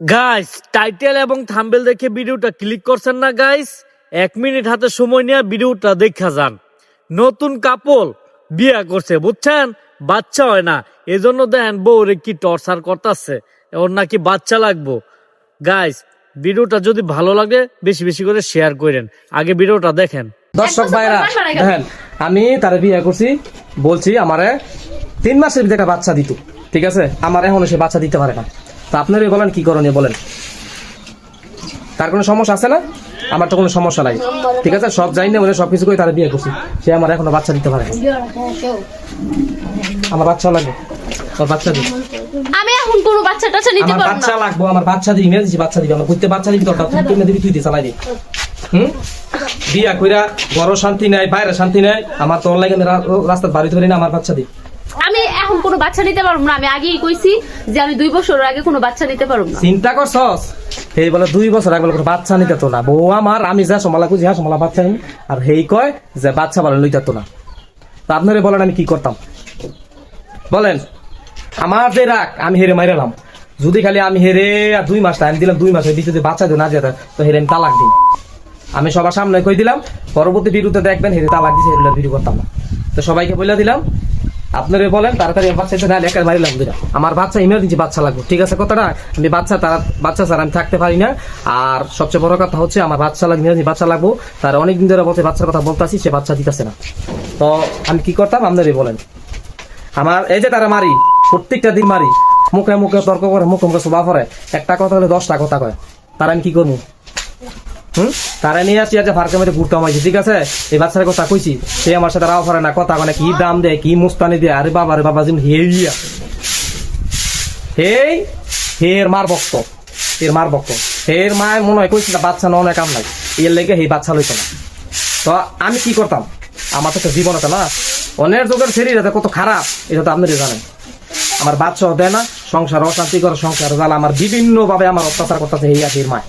Guys title এবং thumbnail দেখে ভিডিওটা ক্লিক করছেন না গাইস এক মিনিট হাতে সময় নিয়ে ভিডিওটা দেখা যান। নতুন কাপল বিয়া করছে বুঝছেন? বাচ্চা হয় না। এজন্য দেখেন বউরে কি টর্চার করতেছে। ওর নাকি বাচ্চা লাগবো। গাইস ভিডিওটা যদি ভালো লাগে বেশি বেশি করে শেয়ার করেন। আগে ভিডিওটা দেখেন। দর্শক ভাইরা। দেখেন আমি তার বিয়ে করছি বলছি আমারে তিন মাসের ভিতরে একটা বাচ্চা দিত ঠিক আছে? আমার এখন সে বাচ্চা দিতে পারে না। তো আপনারই বলেন কি করণীয় বলেন? তার কোনো সমস্যা আছে না? আমার তো কোনো সমস্যা নাই। ঠিক আছে? সব যাই না বলে সবকিছু করে তারা বিয়ে করছি। সে আমার এখনও বাচ্চা দিতে পারে আমার বাচ্চা লাগবে। তোর বাচ্চা দিই আমি এখন কোনো বাচ্চা টাচ্চা নিতে আমার পারব বাচ্চা না লাগবো আমার বাচ্চা দিবি মেয়ে দিছি বাচ্চা দিবি। আমার কইতে বাচ্চা দিবি তোর তুই তুই দিবি তুই দিয়ে চালাই দি। হুম? বিয়া কইরা বড় শান্তি নাই বাইরে শান্তি নাই। আমার তোর লাগে আমি রাস্তার বাড়ি ধরি না আমার বাচ্চা দি। আমি এখন কোনো বাচ্চা নিতে পারব না। আমি আগেই কইছি যে আমি দুই বছর আগে কোনো বাচ্চা নিতে পারব না। চিন্তা করছস? এই বলে দুই বছর আগে কোনো বাচ্চা নিতে তো না। বউ আমার, আমি যা সমালা খুঁজি হ্যাঁ সমালা বাচ্চা নিই আর হেই কয় যে বাচ্চা বলে লইতে তো না। তা আপনারে বলেন আমি কি করতাম? বলেন আমার যে রাগ, আমি হেরে মাইরালাম যদি খালি আমি হেরে আর দুই মাস টাইম দিলাম, দুই মাসের ভিতরে বাচ্চা দিয়ে না যেত তো হেরে আমি তালাক দিই। আমি সবার সামনে কই দিলাম, পরবর্তী ভিডিওতে দেখবেন হেরে তালাক দিছে, হেরে ভিডিও করতাম না। তো সবাইকে বলে দিলাম আপনারা বলেন, তাড়াতাড়ি বাচ্চা না একা মারিলাম দুইটা আমার বাচ্চা ইমার্জেন্সি বাচ্চা লাগবে, ঠিক আছে? কথাটা, আমি বাচ্চা, তারা, বাচ্চা স্যার আমি থাকতে পারি না। আর সবচেয়ে বড় কথা হচ্ছে, আমার বাচ্চা লাগবে ইমার্জেন্সি বাচ্চা লাগবো। তার অনেকদিন ধরে বলছে, বাচ্চার কথা বলতে বলতেছি, সে বাচ্চা দিতেছে না। তো আমি কি করতাম? আপনারই বলেন। আমার, এই যে তারা মারি, প্রত্যেকটা দিন মারি। মুখে মুখে তর্ক করে, মুখে মুখে শোভা করে। একটা কথা হলে দশটা কথা কয়। তার আমি কি করব? তারা নিয়ে আসছি আজকে ফার্কে মেরে ঘুরতে আমাইছি ঠিক আছে? এই বাচ্চার কথা কইছি, সে আমার সাথে রাও পারে না, কথা মানে কি দাম দেয়, কি মুস্তানি দেয়, আরে বাবা রে বাবা হেই হের মার বক্ত এর মার বক্ত হের মায় মনে হয় কইছিল বাচ্চা নয় কাম নাই, এর লেগে এই বাচ্চা লইতো না। তো আমি কি করতাম? আমার তো জীবন আছে না অনেক যুগের শরীর আছে কত খারাপ, এটা তো আপনারই জানেন। আমার বাচ্চাও দেয় না, সংসার অশান্তি করে, সংসার জ্বালা, আমার বিভিন্ন ভাবে আমার অত্যাচার করতেছে আছে এর মায়।